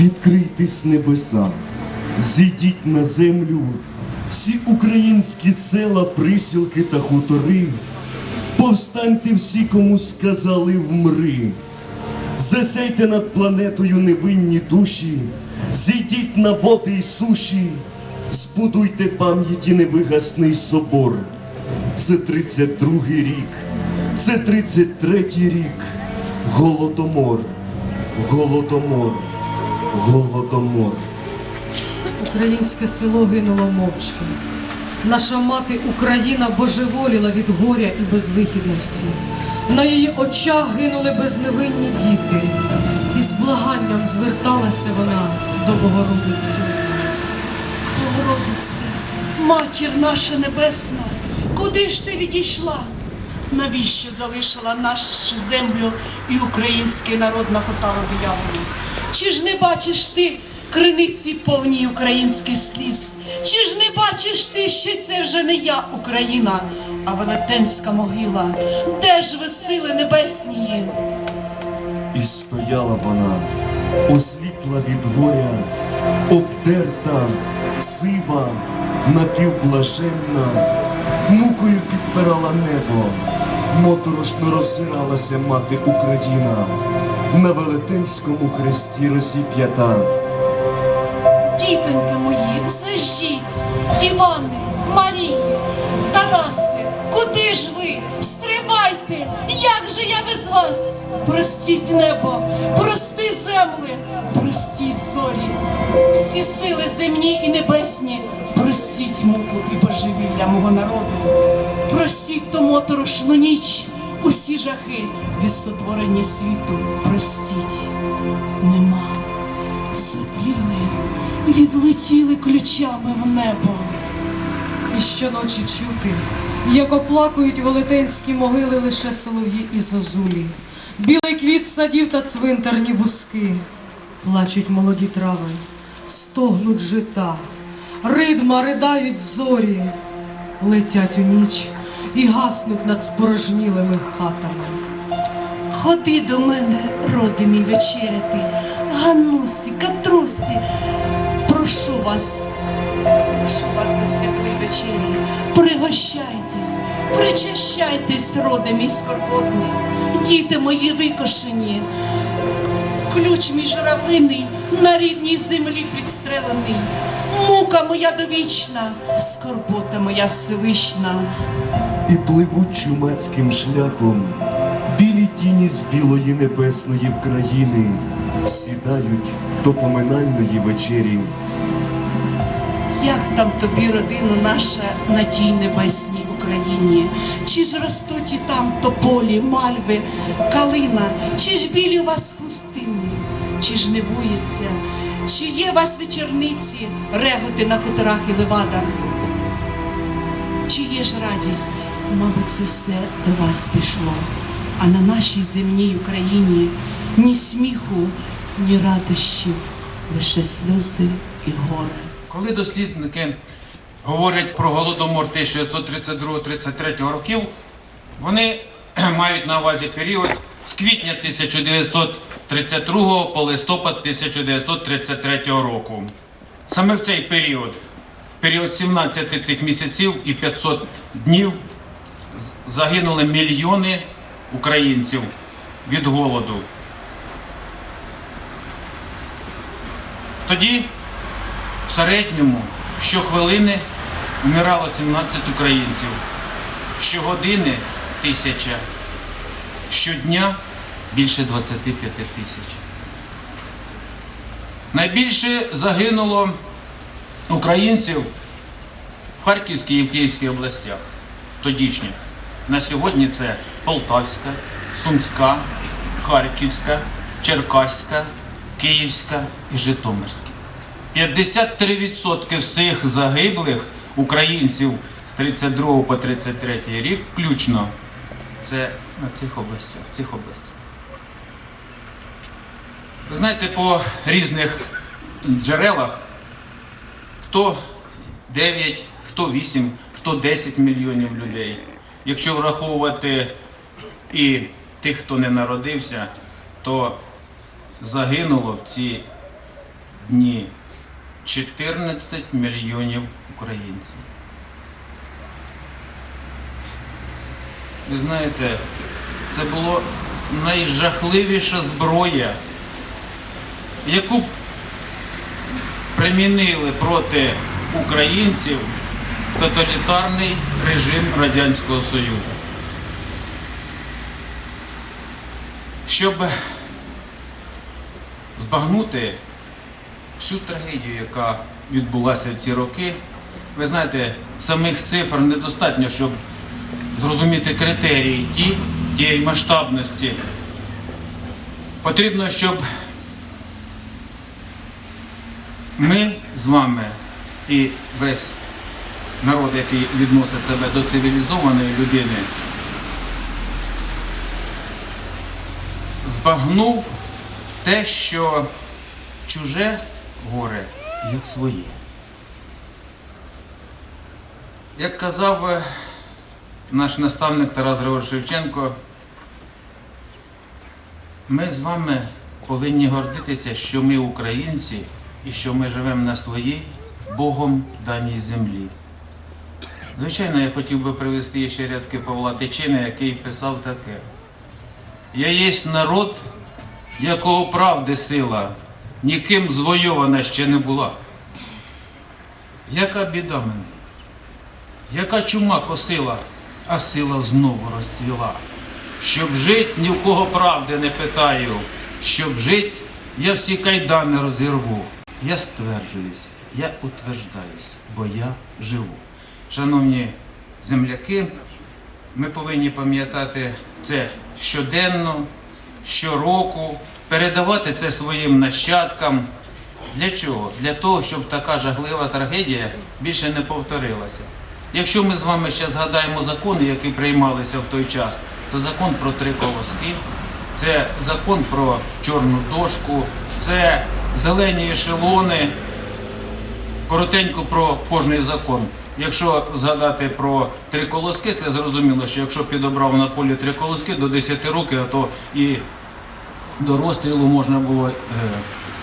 Відкрийтесь небеса, зійдіть на землю, всі українські села, присілки та хутори. Повстаньте всі, кому сказали вмри. Засяйте над планетою невинні душі, зійдіть на води й суші, збудуйте пам'яті невигасний собор. Це 32-й рік, це 33-й рік. Голодомор, голодомор, голодомор. Українське село гинуло мовчки. Наша мати Україна божеволіла від горя і безвихідності. На її очах гинули безневинні діти, і з благанням зверталася вона до Богородиці. Богородице, матір наша небесна, куди ж ти відійшла? Навіщо залишила нашу землю і український народ на хоталу дияволі? Чи ж не бачиш ти криниці повні українських сліз? Чи ж не бачиш ти, що це вже не я, Україна, а велетенська могила? Де ж ви сили небесні? І стояла вона, осліпла від горя, обдерта, сива, напівблаженна, мукою підпирала небо, моторошно роззиралася мати Україна, на велетенському хресті розіп'ята. Дітоньки мої, заждіть, Іване, Марії, Тараси, куди ж ви? Стривайте! Як же я без вас? Простіть небо, прости земли, простіть зорі, всі сили земні і небесні, простіть муку і божевілля мого народу, простіть ту моторошну ніч, усі жахи від сотворення світу, простіть, нема. Сотріли, відлетіли ключами в небо. І щоночі чути, як оплакують велетенські могили лише солов'ї і зозулі, білий квіт садів та цвинтарні бузки, плачуть молоді трави, стогнуть жита, ридма riдають зорі, летять у ніч і гаснуть над спорожнілими хатами. Ходи до мене, роди мій вечеряти, Ганусі, Катрусі, прошу вас, прошу вас до святої вечері, пригощайтесь, причащайтесь, роди мій скорботний, діти мої викошені, ключ мій журавлиний на рідній землі підстрелений, мука моя довічна, скорбота моя всевишна. І пливуть чумацьким шляхом білі тіні з білої небесної вкраїни, сідають до поминальної вечері. Як там тобі, родина наша, на тій небесній Україні? Чи ж ростуть і там тополі, мальви, калина, чи ж білі у вас хустини, чи ж не вується, чи є у вас вечорниці, реготи на хуторах і левадах? Чи є ж радість? Мабуть, це все до вас пішло. А на нашій земній Україні ні сміху, ні радощів, лише сльози і горе. Коли дослідники говорять про голодомор 1932-33 років, вони мають на увазі період з квітня 1932 по листопад 1933 року. Саме в цей період, в період 17 цих місяців і 500 днів, загинули мільйони українців від голоду. Тоді в середньому щохвилини вмирало 17 українців, щогодини тисяча, щодня більше 25 тисяч. Найбільше загинуло українців в Харківській і в Київській областях, тодішніх. На сьогодні це Полтавська, Сумська, Харківська, Черкаська, Київська і Житомирська. 53% всіх загиблих українців з 32 по 33 рік включно це на цих областях, в цих областях. Ви знаєте, по різних джерелах хто 9, хто 8, хто 10 мільйонів людей. Якщо враховувати і тих, хто не народився, то загинуло в ці дні 14 мільйонів українців. Ви знаєте, це було найжахливіша зброя, яку примінили проти українців тоталітарний режим Радянського Союзу. Щоб збагнути всю трагедію, яка відбулася в ці роки, ви знаєте, самих цифр недостатньо, щоб зрозуміти критерії ті, тієї масштабності. Потрібно, щоб ми з вами і весь народ, який відносить себе до цивілізованої людини, збагнув те, що чуже горе як своє. Як казав е, наш наставник Тарас Григорович Шевченко, ми з вами повинні гордитися, що ми українці і що ми живемо на своїй Богом даній землі. Звичайно, я хотів би привести ще рядки Павла Тичини, який писав таке. Я єсть народ, якого правди сила, ніким звойована ще не була. Яка біда мене? Яка чума косила, а сила знову розцвіла. Щоб жить, ні в кого правди не питаю. Щоб жить, я всі кайдани розірву. Я стверджуюсь, я утверждаюсь, бо я живу. Шановні земляки, ми повинні пам'ятати це щоденно, щороку, передавати це своїм нащадкам. Для чого? Для того, щоб така жахлива трагедія більше не повторилася. Якщо ми з вами ще згадаємо закони, які приймалися в той час, це закон про три колоски, це закон про чорну дошку, це зелені ешелони, коротенько про кожний закон. Якщо згадати про три колоски, це зрозуміло, що якщо підобрав на полі три колоски до 10 років, то і до розстрілу можна було. е,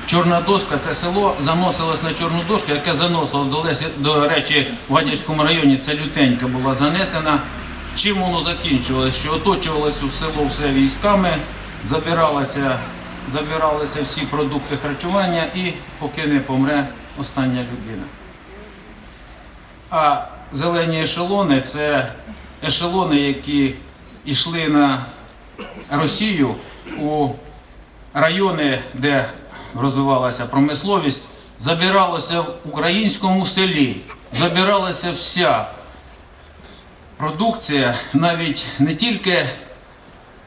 Чорна доска це село заносилось на чорну дошку, яке заносилось до, Лесі, до речі, в Гадяцькому районі ця лютенька була занесена. Чим воно закінчувалося? Що оточувалося село все військами, забиралося, забиралися всі продукти харчування і поки не помре остання людина. А зелені ешелони це ешелони, які йшли на Росію у райони, де розвивалася промисловість, забиралося в українському селі, забиралася вся продукція, навіть не тільки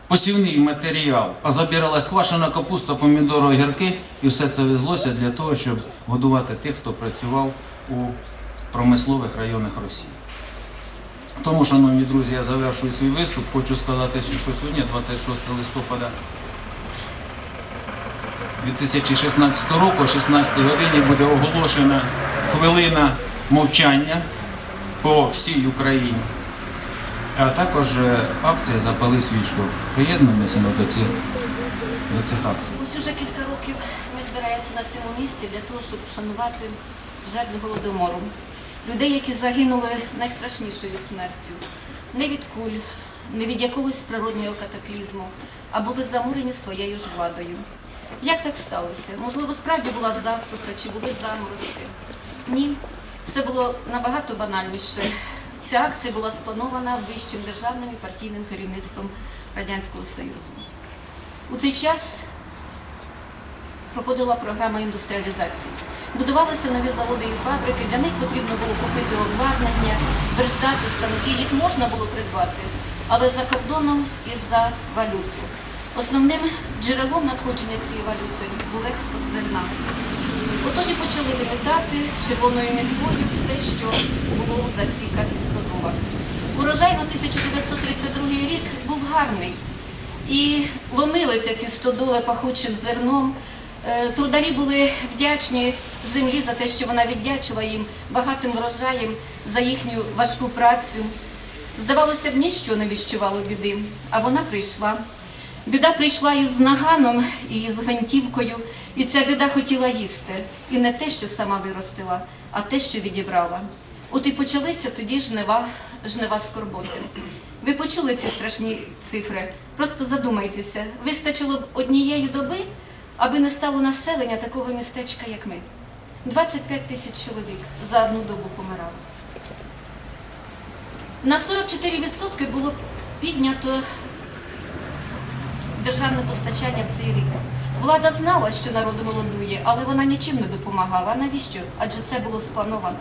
посівний матеріал, а забиралась квашена капуста, помідори, огірки, і все це везлося для того, щоб годувати тих, хто працював у промислових районах Росії. Тому, шановні друзі, я завершую свій виступ. Хочу сказати, що сьогодні, 26 листопада 2016 року, о 16 годині буде оголошена хвилина мовчання по всій Україні. А також е, акція Запали свічку. Приєднуємося до цих, до цих акцій. Ось уже кілька років ми збираємося на цьому місці для того, щоб вшанувати жертви голодомору. Людей, які загинули найстрашнішою смертю. Не від куль, не від якогось природнього катаклізму, а були замурені своєю ж владою. Як так сталося? Можливо, справді була засуха чи були заморозки? Ні, все було набагато банальніше. Ця акція була спланована вищим державним і партійним керівництвом Радянського Союзу. У цей час проходила програма індустріалізації. Будувалися нові заводи і фабрики, для них потрібно було купити обладнання, верстати, станки, їх можна було придбати, але за кордоном і за валюту. Основним джерелом надходження цієї валюти був експорт зерна. Отож і почали вимітати червоною мітлою все, що було у засіках і стодолах. Урожай на 1932 рік був гарний. І ломилися ці стодоли пахучим зерном, Е, Трударі були вдячні землі за те, що вона віддячила їм багатим врожаєм за їхню важку працю. Здавалося б, ніщо не віщувало біди, а вона прийшла. Біда прийшла із наганом і з гвинтівкою, і ця біда хотіла їсти. І не те, що сама виростила, а те, що відібрала. От і почалися тоді жнива, жнива скорботи. Ви почули ці страшні цифри. Просто задумайтеся, вистачило б однієї доби, аби не стало населення такого містечка, як ми. 25 тисяч чоловік за одну добу помирало. На 44% було піднято державне постачання в цей рік. Влада знала, що народ голодує, але вона нічим не допомагала. Навіщо? Адже це було сплановано.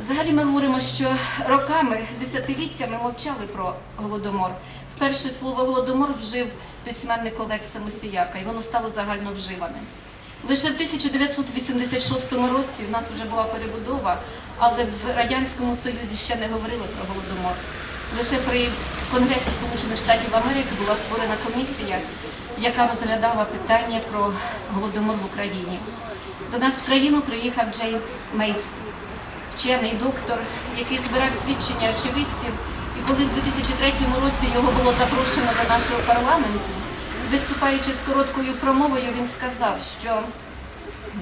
Взагалі ми говоримо, що роками, десятиліттями мовчали про голодомор. Вперше слово голодомор вжив письменник Олекса Мусіяка, і воно стало загально вживаним. Лише в 1986 році в нас вже була перебудова, але в Радянському Союзі ще не говорили про голодомор. Лише при Конгресі Сполучених Штатів Америки була створена комісія, яка розглядала питання про голодомор в Україні. До нас в країну приїхав Джеймс Мейс, вчений доктор, який збирав свідчення очевидців. І коли в 2003 році його було запрошено до нашого парламенту, виступаючи з короткою промовою, він сказав, що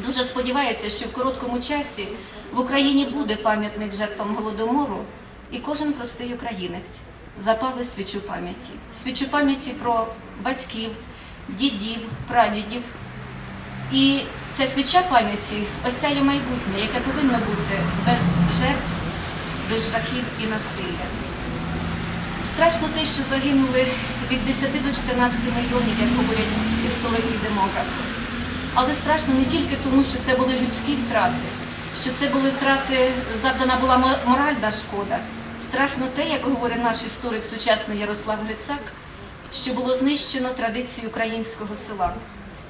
дуже сподівається, що в короткому часі в Україні буде пам'ятник жертвам голодомору, і кожен простий українець запали свічу пам'яті. Свічу пам'яті про батьків, дідів, прадідів. І ця свіча пам'яті осяє майбутнє, яке повинно бути без жертв, без жахів і насилля. Страшно те, що загинули від 10 до 14 мільйонів, як говорять історики і демографи. Але страшно не тільки тому, що це були людські втрати, що це були втрати, завдана була моральна шкода. Страшно те, як говорить наш історик сучасний Ярослав Грицак, що було знищено традиції українського села.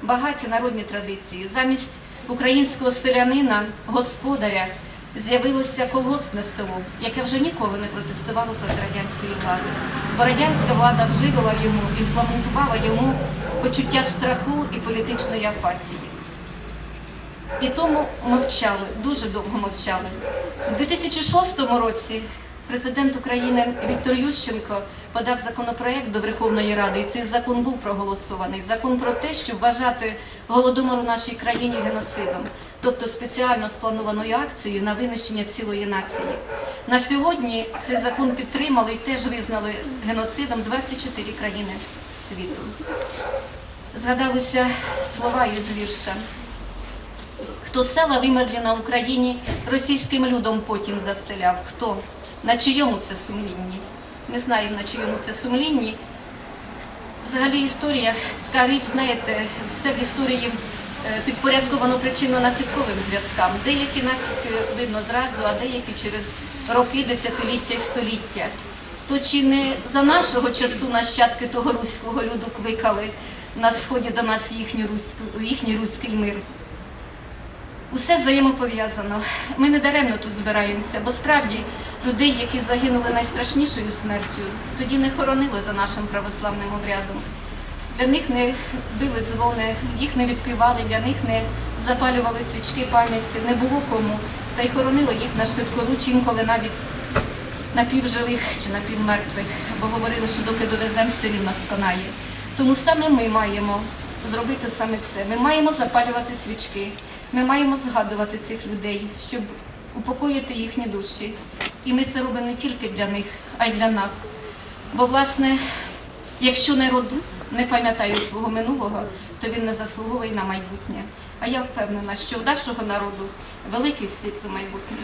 Багаті народні традиції. Замість українського селянина, господаря, з'явилося колгоспне село, яке вже ніколи не протестувало проти радянської влади. Бо радянська влада вживила йому, імплементувала йому почуття страху і політичної апатії. І тому мовчали, дуже довго мовчали. У 2006 році президент України Віктор Ющенко подав законопроект до Верховної Ради, і цей закон був проголосований. Закон про те, щоб вважати голодомор у нашій країні геноцидом, тобто спеціально спланованою акцією на винищення цілої нації. На сьогодні цей закон підтримали і теж визнали геноцидом 24 країни світу. Згадалися слова із вірша. Хто села вимерлі на Україні, російським людом потім заселяв. Хто? На чийому це сумлінні? Ми знаємо, на чийому це сумлінні. Взагалі історія це така річ, знаєте, все в історії е, підпорядковано причинно-наслідковим зв'язкам. Деякі наслідки видно зразу, а деякі через роки, десятиліття і століття. То чи не за нашого часу нащадки того руського люду кликали на сході до нас їхній руський мир? Усе взаємопов'язано. Ми не даремно тут збираємося, бо справді людей, які загинули найстрашнішою смертю, тоді не хоронили за нашим православним обрядом. Для них не били дзвони, їх не відпівали, для них не запалювали свічки пам'яті, не було кому. Та й хоронили їх на швидкоруч, інколи навіть напівживих чи напівмертвих, бо говорили, що доки довеземо, все рівно сконає. Тому саме ми маємо зробити саме це. Ми маємо запалювати свічки, ми маємо згадувати цих людей, щоб упокоїти їхні душі. І ми це робимо не тільки для них, а й для нас. Бо, власне, якщо народ не пам'ятає свого минулого, то він не заслуговує на майбутнє. А я впевнена, що в нашого народу велике світле майбутнє.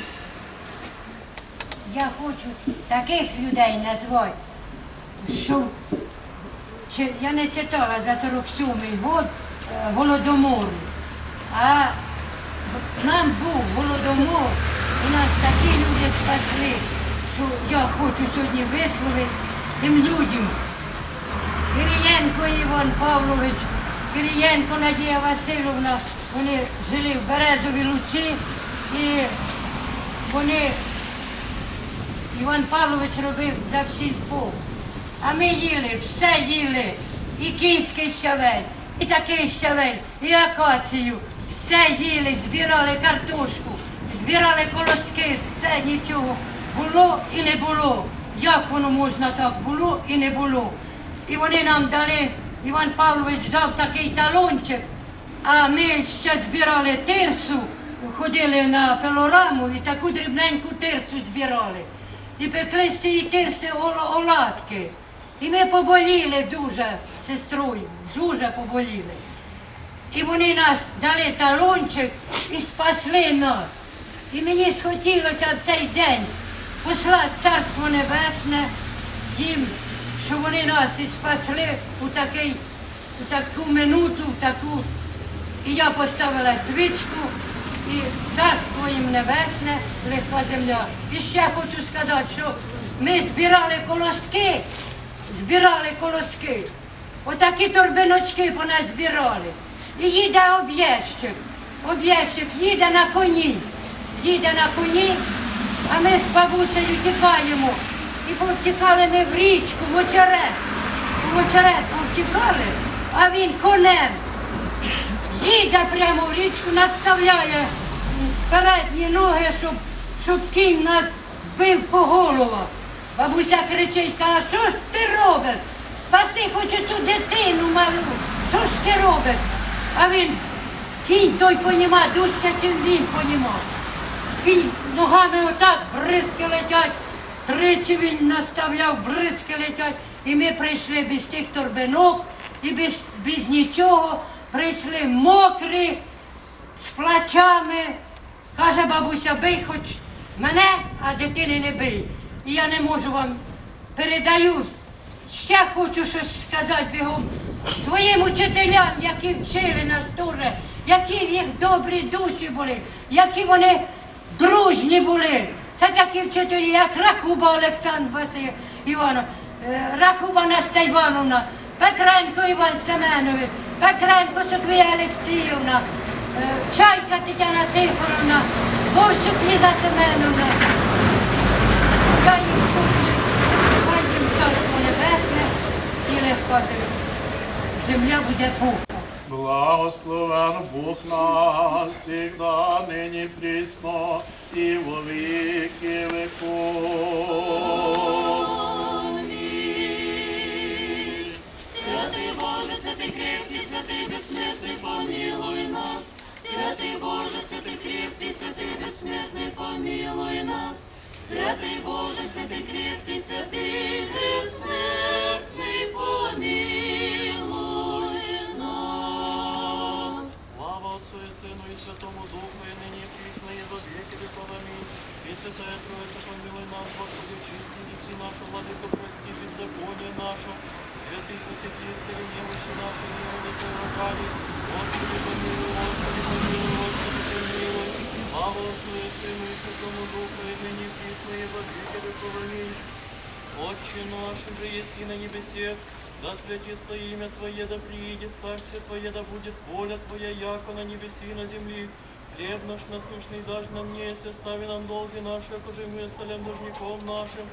Я хочу таких людей назвати, що я не читала за 47-й год е, голодомору, а нам був голодомор, і нас такі люди спасли, що я хочу сьогодні висловити тим людям. Кирієнко Іван Павлович, Кирієнко Надія Васильовна, вони жили в Березовій Луці і вони Іван Павлович робив за всі Бог. А ми їли, все їли. І кінський щавель, І такий щавель, і акацію. Все їли, збирали картошку, збирали колоски, все нічого. Було і не було. Як воно можна так було і не було. І вони нам дали, Іван Павлович дав такий талончик, а ми ще збирали тирсу, ходили на пилораму і таку дрібненьку тирсу збирали. І пекли з цієї тирси оладки. І ми поболіли дуже з сестрою, дуже поболіли. І вони нас дали талончик і спасли нас. І мені схотілося в цей день послати Царство Небесне їм, що вони нас і спасли у, такий, у таку минуту, в таку. І я поставила свічку, і царство їм небесне, легка земля. І ще хочу сказати, що ми збирали колоски, збирали колоски. Отакі торбиночки по нас збирали. І їде об'єщик. Об'єщик їде на коні. Їде на коні, а ми з бабусею тікаємо. І повтікали ми в річку, в очерет. В очерет повтікали, а він конем їде прямо в річку, наставляє передні ноги, щоб, щоб кінь нас бив по головах. Бабуся кричить, каже, що ж ти робиш? Спаси хоч цю дитину малу, що ж ти робиш? А він, кінь той поніма, дужче, чим він понімав. Кінь ногами отак, бризки летять. Тричі він наставляв, бризки летять. І ми прийшли без тих торбинок і без, без нічого. Прийшли мокрі, з плачами. Каже бабуся, бий хоч мене, а дитини не бий. І я не можу вам передаю. Ще хочу щось сказати бігом своїм учителям, які вчили нас дуже, які в їх добрі душі були, які вони дружні були. Це такі вчителі, як Рахуба Олександр Василь Іванов, е, Рахуба Настя Івановна, Петренко Іван Семенович, Петренко Софія Олексіївна, е, Чайка Тетяна Тихоновна, Борщук Ліза Семеновна. Я їм шукаю, хай їм царство небесне і легко земля. Земля буде пухом. Благословен Бог наш, всегда, ныне присно и во веки веков. Святий Боже, святий крепкий, святий безсмертний, помилуй нас. Святий Боже, святий крепкий, святий безсмертний, помилуй нас. Святий Боже, святий крепкий, да святится имя Твое, да приедет царствие Твое, да будет воля Твоя, яко на небеси и на земли. Хлеб наш насущный дашь нам мне, если остави нам долги наши, окажи мы оставляем должником нашим.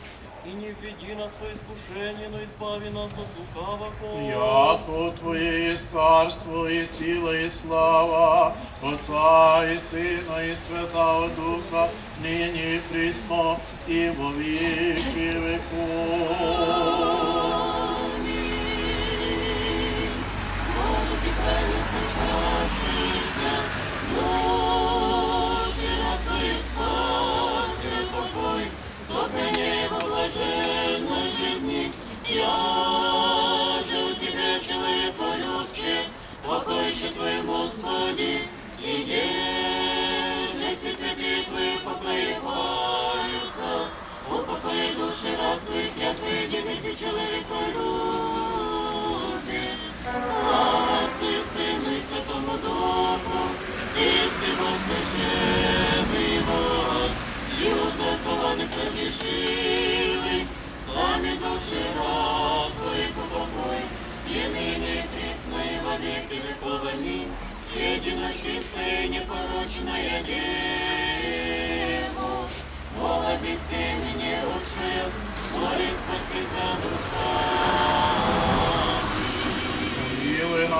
И не введи нас в свое искушение, но избави нас от лукавого. Яко Твое есть царство и сила и слава, Отца и Сына и Святого Духа, ныне и присно и во веки веков. Я же у тебя, человеколюбче, покойще твоему Господи,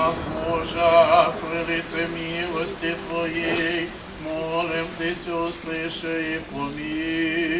нас, Боже, при лице милости Твоей, молим тись услыши и помилуй.